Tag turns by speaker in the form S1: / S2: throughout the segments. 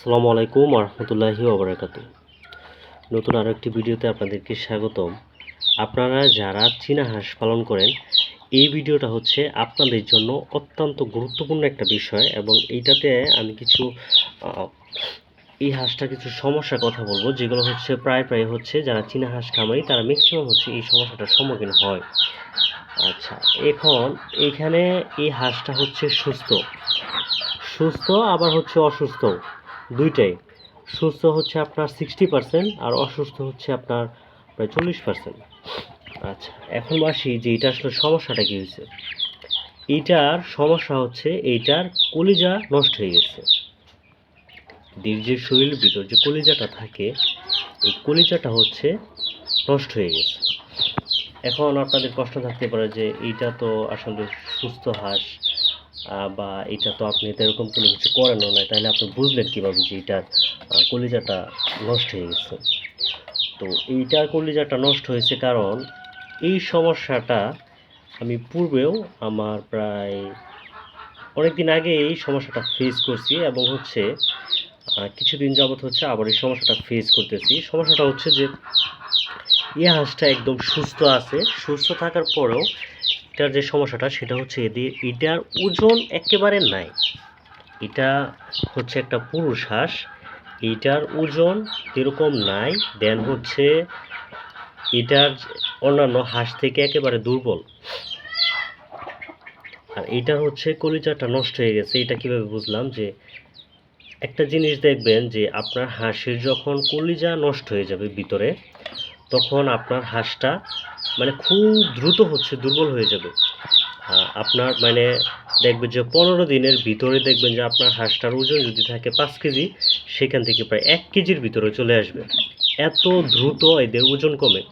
S1: আসসালামু আলাইকুম রহমতুল্লাহি ওবরাকাত নতুন আরও একটি ভিডিওতে আপনাদেরকে স্বাগতম। আপনারা যারা চীনা হাঁস পালন করেন, এই ভিডিওটা হচ্ছে আপনাদের জন্য অত্যন্ত গুরুত্বপূর্ণ একটা বিষয় এবং এইটাতে আমি কিছু এই হাঁসটা কিছু সমস্যার কথা বলব, যেগুলো হচ্ছে প্রায় প্রায় হচ্ছে যারা চীনা হাঁস খামারি, তারা ম্যাক্সিমাম হচ্ছে এই সমস্যাটার সম্মুখীন হয়। আচ্ছা এখন এখানে এই হাঁসটা হচ্ছে সুস্থ। সুস্থ আবার হচ্ছে অসুস্থ। দুইটাই। সুস্থ হচ্ছে আপনার সিক্সটি পার্সেন্ট আর অসুস্থ হচ্ছে আপনার প্রায় চল্লিশ পার্সেন্ট আচ্ছা এখন আসি যে এটা আসলে সমস্যাটা কী হয়েছে। এইটার সমস্যা হচ্ছে এইটার কলিজা নষ্ট হয়ে গেছে। দীর্ঘের শরীরের ভিতর যে কলিজাটা থাকে, এই কলিজাটা হচ্ছে নষ্ট হয়ে গেছে। এখন আপনাদের কষ্ট থাকতে পারে যে এইটা তো আসলে সুস্থ হাঁস বা এটা তো আপনি তো এরকম কোনো কিছু করেনও না তাহলে আপনি বুঝলেন কীভাবে যে এটার কলিজাটা নষ্ট হয়ে গেছে। তো এইটার কলিজাটা নষ্ট হয়েছে কারণ এই সমস্যাটা আমি পূর্বেও আমার প্রায় অনেক দিন আগে এই সমস্যাটা ফেস করছি এবং হচ্ছে কিছুদিন যাবত হচ্ছে আবার এই সমস্যাটা ফেস করতেছি। সমস্যাটা হচ্ছে যে, এই হাঁসটা একদম সুস্থ আছে, সুস্থ থাকার পরেও এটার যে সমস্যাটা, সেটা হচ্ছে এদের এটার ওজন একেবারে নাই। এটা হচ্ছে একটা পুরুষ হাঁস, এটার ওজন এরকম নাই, দেন হচ্ছে এটার অন্যান্য হাঁস থেকে একেবারে দুর্বল। আর এইটার হচ্ছে কলিজাটা নষ্ট হয়ে গেছে, এটা কীভাবে বুঝলাম? যে একটা জিনিস দেখবেন যে আপনার হাঁসের যখন কলিজা নষ্ট হয়ে যাবে ভিতরে, তখন আপনার হাঁসটা মানে খুব দ্রুত হচ্ছে, দুর্বল হয়ে যাবে। আপনার মানে দেখবেন যে পনেরো দিনের ভিতরে দেখবেন যে আপনার হাঁসটার ওজন যদি থাকে পাঁচ কেজি, সেখান থেকে প্রায় এক কেজির ভিতরে চলে আসবে। এত দ্রুত এদের ওজন কমে।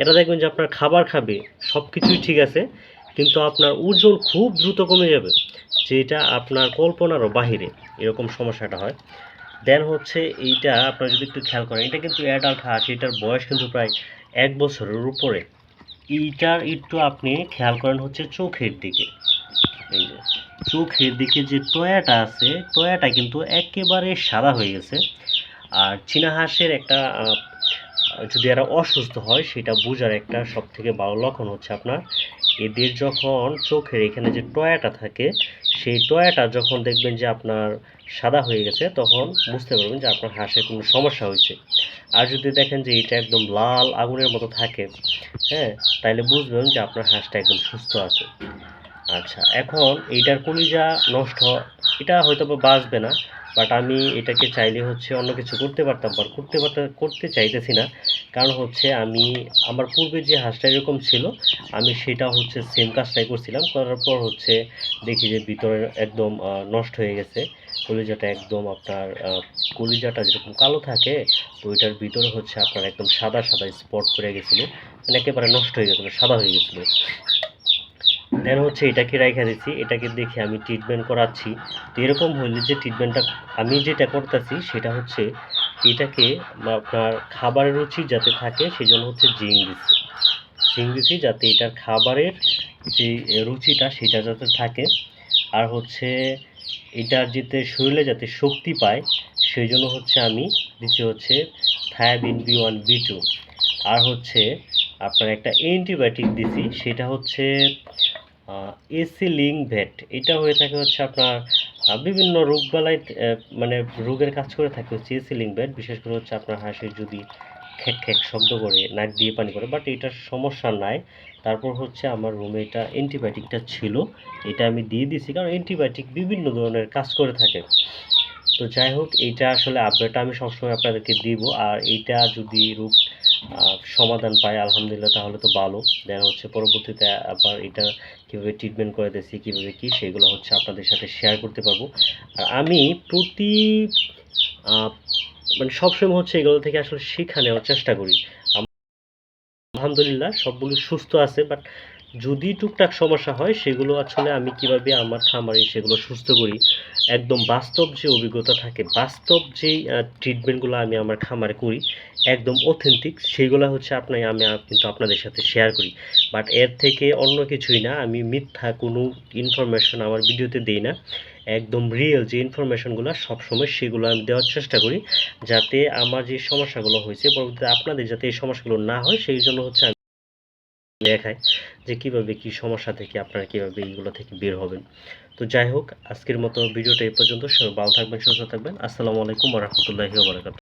S1: এটা দেখবেন যে আপনার খাবার খাবে সব কিছুই ঠিক আছে, কিন্তু আপনার ওজন খুব দ্রুত কমে যাবে, যেটা আপনার কল্পনারও বাহিরে এরকম সমস্যাটা হয়। দেন হচ্ছে এইটা আপনারা যদি একটু খেয়াল করেন, এটা কিন্তু অ্যাডাল্ট হাঁস, এটার বয়স কিন্তু প্রায় এক বছরের উপরে। এইটার একটু আপনি খেয়াল করেন হচ্ছে চোখের দিকে। এই যে, চোখের দিকে যে টয়াটা আছে, টয়াটা কিন্তু একেবারে সাদা হয়ে গেছে। আর চীনা হাঁসের একটা যদি এরা অসুস্থ হয়, সেটা বোঝার একটা সব থেকে ভালো লক্ষণ হচ্ছে আপনার, এদের যখন চোখের এখানে যে টয়াটা থাকে, সেই টয়াটা যখন দেখবেন যে আপনার সাদা হয়ে গেছে, তখন বুঝতে পারবেন যে আপনার হাঁসের কোনো সমস্যা হয়েছে। আর যদি দেখেন যে এটা একদম লাল আগুনের মতো থাকে হ্যাঁ তাহলে বুঝবেন যে আপনার হাঁসটা একদম সুস্থ আছে। আচ্ছা এখন এইটার কলিজা নষ্ট এটা হয়তো বা বাঁচবে না বাট আমি এটাকে চাইলে হচ্ছে অন্য কিছু করতে পারতাম বাট করতে পারতাম করতে চাইতেছি না। কারণ হচ্ছে আমি, আমার পূর্বে যে হাঁসটা এরকম ছিল, আমি সেটা হচ্ছে সেম কাজটাই করছিলাম। করার পর হচ্ছে দেখি যে ভিতরে একদম নষ্ট হয়ে গেছে। কলিজাটা একদম আপনার কলিজাটা যেরকম কালো থাকে, তো ওইটার ভিতরে হচ্ছে আপনার একদম সাদা সাদা স্পট পড়ে গেছিল। মানে একেবারে নষ্ট হয়ে গেছিল, সাদা হয়ে গেছিল। দেন হচ্ছে এটাকে রেখে দিচ্ছি, এটাকে দেখে আমি ট্রিটমেন্ট করাচ্ছি। তো এরকম হইলে যে ট্রিটমেন্টটা আমি যেটা করতেছি সেটা হচ্ছে এটাকে আপনার খাবারের রুচি যাতে থাকে সেই জন্য হচ্ছে জিং দিচ্ছি জিং দিচ্ছি যাতে এটার খাবারের যে রুচিটা সেটা যাতে থাকে। আর হচ্ছে এটার যাতে শরীরে যাতে শক্তি পায় সেই জন্য হচ্ছে আমি দিচ্ছি হচ্ছে থায়াবিন বি ওয়ান, বি টু। আর হচ্ছে আপনার একটা অ্যান্টিবায়োটিক দিছি, সেটা হচ্ছে এসি লিং ভেট এটা হয়ে থাকে হচ্ছে আপনার বিভিন্ন রোগবালাই মানে রোগের কাজ করে থাকে হচ্ছে এসি লিং ভেট বিশেষ করে হচ্ছে আপনার হাঁসের যদি খ্যাক খ্যাক শব্দ করে, নাক দিয়ে পানি করে বাট এটার সমস্যা নাই। তারপর হচ্ছে আমার রুমে এটা অ্যান্টিবায়োটিকটা ছিল, এটা আমি দিয়ে দিছি, কারণ অ্যান্টিবায়োটিক বিভিন্ন ধরনের কাজ করে থাকে। তো যাই হোক, এইটা আসলে আপডেটটা আমি সবসময় আপনাদেরকে দিব, আর এইটা যদি রোগ সমাধান পাই আলহামদুলিল্লাহ, তাহলে তো ভালো। দেন হচ্ছে পরবর্তীতে আবার এটা কীভাবে ট্রিটমেন্ট করে দিয়েছি, কীভাবে কী, সেগুলো হচ্ছে আপনাদের সাথে শেয়ার করতে পারব। আর আমি প্রতি মানে সবসময় হচ্ছে এগুলো থেকে আসলে শিক্ষা নেওয়ার চেষ্টা করি। আলহামদুলিল্লাহ, সবগুলো সুস্থ আছে বাট যদি টুকটাক সমস্যা হয়, সেগুলো আসলে আমি কীভাবে আমার খামারে সেগুলো সুস্থ করি? একদম বাস্তব যে অভিজ্ঞতা থাকে, বাস্তব যেই ট্রিটমেন্টগুলো আমি আমার খামারে করি, একদম অথেন্টিক সেগুলো হচ্ছে আপনার আমি কিন্তু আপনাদের সাথে শেয়ার করি। বাট এর থেকে অন্য কিছুই না, আমি মিথ্যা কোনো ইনফরমেশন আমার ভিডিওতে দিই না। একদম রিয়েল যে ইনফরমেশনগুলো সবসময় সেগুলো আমি দেওয়ার চেষ্টা করি, যাতে আমার যে সমস্যাগুলো হয়েছে, পরবর্তীতে আপনাদের যাতে এই সমস্যাগুলো না হয়, সেই জন্য হচ্ছে দেখাই যে কীভাবে কি সমস্যা থেকে আপনারা কীভাবে এইগুলো থেকে বের হবেন। তো যাই হোক, আজকের মতো ভিডিওটা এই পর্যন্ত। ভালো থাকবেন, সুস্থ থাকবেন। আসসালামু আলাইকুম রহমতুল্লাহি ওবরাকাতুহু